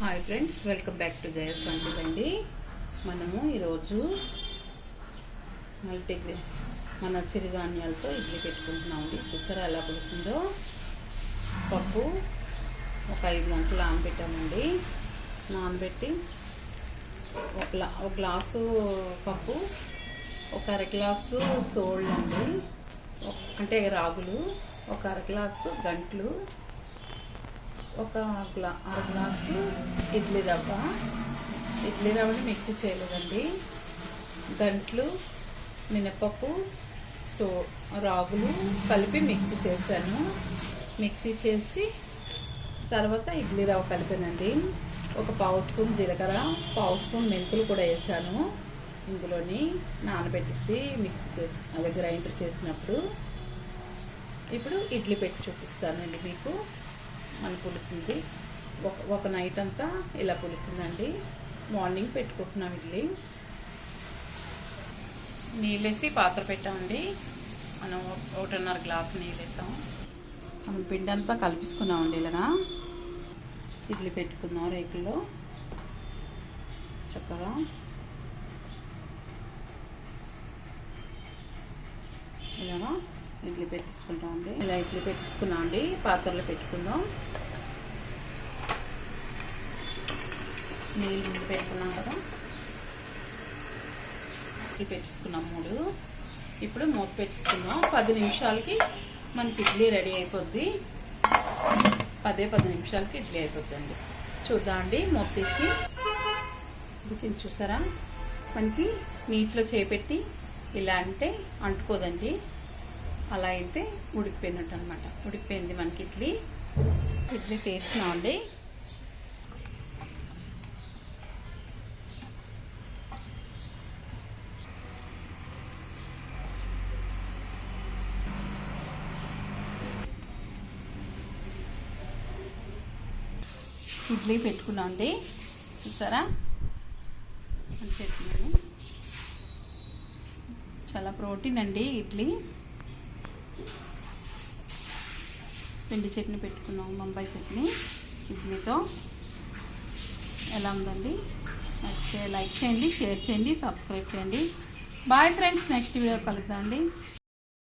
Hi friends welcome back to జయస్ వంటిదండి అండి మనము ఈరోజు మల్టీగ్రే మన చిరుధాన్యాలతో ఇడ్లీ పెట్టుకుంటున్నామండి. చూసారా ఎలా పులిసిందో? పప్పు ఒక ఐదు గంటలు నానబెట్టామండి నానబెట్టి ఒక గ్లా ఒక గ్లాసు పప్పు ఒక అర గ్లాసు సోళ్ళు అండి అంటే రాగులు ఒక అర గ్లాసు గంటలు ఒక గ్లా అర గ్లాసు ఇడ్లీ రవ్వ. ఇడ్లీ రవ్వని మిక్సీ చేయలేదండి. గంట్లు మినపప్పు సో రాగులు కలిపి మిక్సీ చేశాను. మిక్సీ చేసి తర్వాత ఇడ్లీ రవ్వ కలిపానండి. ఒక పావు స్పూన్ జీలకర్ర పావు స్పూన్ మెంతులు కూడా వేసాను. ఇందులోని నానబెట్టేసి మిక్సీ చేసి అదే గ్రైండర్ చేసినప్పుడు ఇప్పుడు ఇడ్లీ పెట్టి చూపిస్తానండి మీకు. మన పులిసింది. ఒక ఒక నైట్ అంతా ఇలా పులిసిందండి. మార్నింగ్ పెట్టుకుంటున్నాం ఇడ్లీ. నీళ్ళేసి పాత్ర పెట్టామండి. మనం ఒకటిన్నర గ్లాసు నీళ్ళు వేసాం మనం పిండి అంతా కలిపిసుకున్నామండి ఇలాగా. ఇడ్లీ పెట్టుకున్నాం రేకుల్లో. చక్కగా ఇలాగా ఇడ్లీ అండి ఇలా ఇడ్లీ పెట్టించుకున్నాం అండి పాత్రలో పెట్టుకుందాం. నీళ్ళు ముందు పెట్టుకున్నాం కదా. ఇడ్లీ పెట్టేసుకున్నాం మూడు. ఇప్పుడు మూత పెట్టించుకుందాం. పది నిమిషాలకి మనకి ఇడ్లీ రెడీ అయిపోద్ది. పదే పది నిమిషాలకి ఇడ్లీ అయిపోద్దండి. చూద్దాం అండి మూత తీసి ఇది చూసారా? మనకి నీటిలో చేపెట్టి ఇలా అంటే అంటుకోదండి. అలా అయితే ఉడికిపోయినట్టు అనమాట ఉడికిపోయింది మనకి ఇడ్లీ. ఇడ్లీ తీస్తున్నామండి ఇడ్లీ పెట్టుకున్నాం అండి. చూసారా? అని చెప్తున్నాను చాలా ప్రోటీన్ అండి ఇడ్లీ. పిండి చట్నీ పెట్టుకున్నాం బొంబాయి చట్నీ ఇడ్లీతో. ఎలా ఉందండి? నచ్చితే లైక్ చేయండి షేర్ చేయండి సబ్స్క్రైబ్ చేయండి. బాయ్ ఫ్రెండ్స్ నెక్స్ట్ వీడియో కలుద్దాం అండి